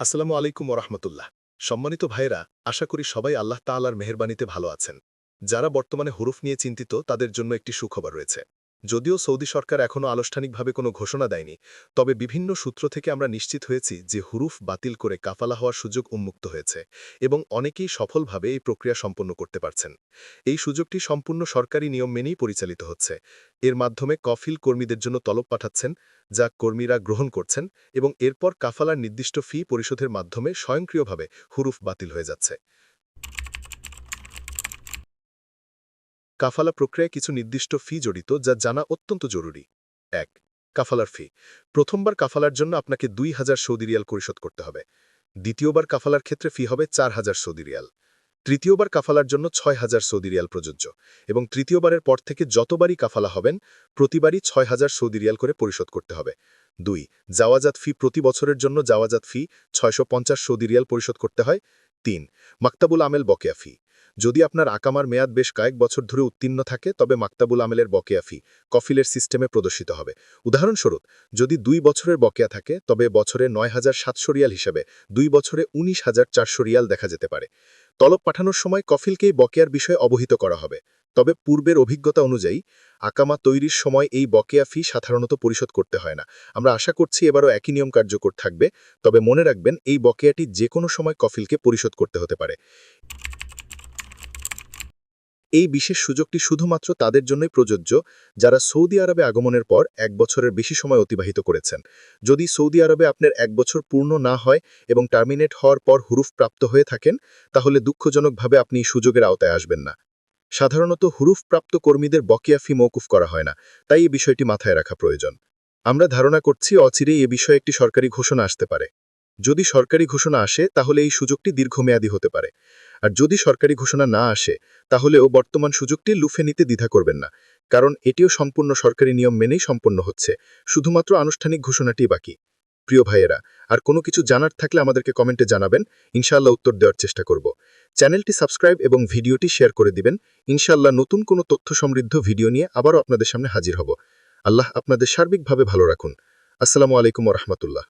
আসসালামু আলাইকুম ওরহমতুল্লাহ সম্মানিত ভাইরা আশা করি সবাই আল্লাহ তাআলার মেহরবানিতে ভালো আছেন। যারা বর্তমানে হরুফ নিয়ে চিন্তিত, তাদের জন্য একটি সুখবর রয়েছে। যদিও সৌদি সরকার এখনও আনুষ্ঠানিকভাবে কোনো ঘোষণা দেয়নি, তবে বিভিন্ন সূত্র থেকে আমরা নিশ্চিত হয়েছি যে হুরুফ বাতিল করে কাফালা হওয়ার সুযোগ উন্মুক্ত হয়েছে এবং অনেকেই সফলভাবে এই প্রক্রিয়া সম্পন্ন করতে পারছেন। এই সুযোগটি সম্পূর্ণ সরকারি নিয়ম মেনেই পরিচালিত হচ্ছে। এর মাধ্যমে কফিল কর্মীদের জন্য তলব পাঠাচ্ছেন, যা কর্মীরা গ্রহণ করছেন এবং এরপর কাফালার নির্দিষ্ট ফি পরিশোধের মাধ্যমে স্বয়ংক্রিয়ভাবে হুরুফ বাতিল হয়ে যাচ্ছে। কাফালা প্রক্রিয়ায় কিছু নির্দিষ্ট ফি জড়িত যা জানা অত্যন্ত জরুরি। এক, কাফালার ফি। প্রথমবার কাফালার জন্য আপনাকে দুই হাজার সৌদি রিয়াল পরিশোধ করতে হবে। দ্বিতীয়বার কাফালার ক্ষেত্রে ফি হবে চার হাজার সৌদি রিয়াল। তৃতীয়বার কাফালার জন্য ছয় হাজার সৌদি রিয়াল প্রযোজ্য এবং তৃতীয়বারের পর থেকে যতবারই কাফালা হবেন, প্রতিবারই ছয় হাজার সৌদি রিয়াল করে পরিশোধ করতে হবে। দুই, জাওয়াজাত ফি প্রতি বছরের জন্য জাওয়াজাত ফি ছয়শো পঞ্চাশ সৌদি রিয়াল পরিশোধ করতে হয়। তিন, মাক্তাবুল আমেল বকেয়া ফি। যদি আপনার আকামার মেয়াদ বেশ কয়েক বছর ধরে উত্তীর্ণ থাকে, তবে মাক্তাবুল আমেলের বকেয়া ফি কফিলের সিস্টেমে প্রদর্শিত হবে। উদাহরণস্বরূপ, যদি দুই বছরের বকেয়া থাকে, তবে বছরে নয় হাজার সাতশো রিয়াল হিসেবে দুই বছরে উনিশ হাজার চারশো রিয়াল দেখা যেতে পারে। তলব পাঠানোর সময় কফিলকেই বকেয়ার বিষয়ে অবহিত করা হবে। তবে পূর্বের অভিজ্ঞতা অনুযায়ী, আকামা তৈরির সময় এই বকেয়া ফি সাধারণত পরিশোধ করতে হয় না। আমরা আশা করছি এবারও একই নিয়ম কার্যকর থাকবে, তবে মনে রাখবেন, এই বকেয়াটি যে কোনো সময় কফিলকে পরিশোধ করতে হতে পারে। এই বিশেষ সুযোগটি শুধুমাত্র তাদের জন্যই প্রযোজ্য যারা সৌদি আরবে আগমনের পর এক বছরের বেশি সময় অতিবাহিত করেছেন। যদি সৌদি আরবে আপনার এক বছর পূর্ণ না হয় এবং টার্মিনেট হওয়ার পর হুরুফ প্রাপ্ত হয়ে থাকেন, তাহলে দুঃখজনকভাবে আপনি সুযোগের আওতায় আসবেন না। সাধারণত হুরুফ প্রাপ্ত কর্মীদের বকেয়া ফি মৌকুফ করা হয় না, তাই এই বিষয়টি মাথায় রাখা প্রয়োজন। আমরা ধারণা করছি অচিরেই এ বিষয়ে একটি সরকারি ঘোষণা আসতে পারে। যদি সরকারি ঘোষণা আসে, তাহলে এই সুযোগটি দীর্ঘমেয়াদী হতে পারে। আর যদি সরকারি ঘোষণা না আসে তাহলেও বর্তমান সুযোগটি লুফে নিতে দ্বিধা করবেন না, কারণ এটিও সম্পূর্ণ সরকারি নিয়ম মেনেই সম্পন্ন হচ্ছে, শুধুমাত্র আনুষ্ঠানিক ঘোষণাটি বাকি। প্রিয় ভাইয়েরা, আর কোনো কিছু জানার থাকলে আমাদেরকে কমেন্টে জানাবেন ইনশাল্লাহ উত্তর দেওয়ার চেষ্টা করব। চ্যানেলটি সাবস্ক্রাইব এবং ভিডিওটি শেয়ার করে দিবেন ইনশাল্লাহ নতুন কোনো তথ্য সমৃদ্ধ ভিডিও নিয়ে আবারও আপনাদের সামনে হাজির হব। আল্লাহ আপনাদের সার্বিকভাবে ভালো রাখুন। আসসালামু আলাইকুম রহমতুল্লাহ।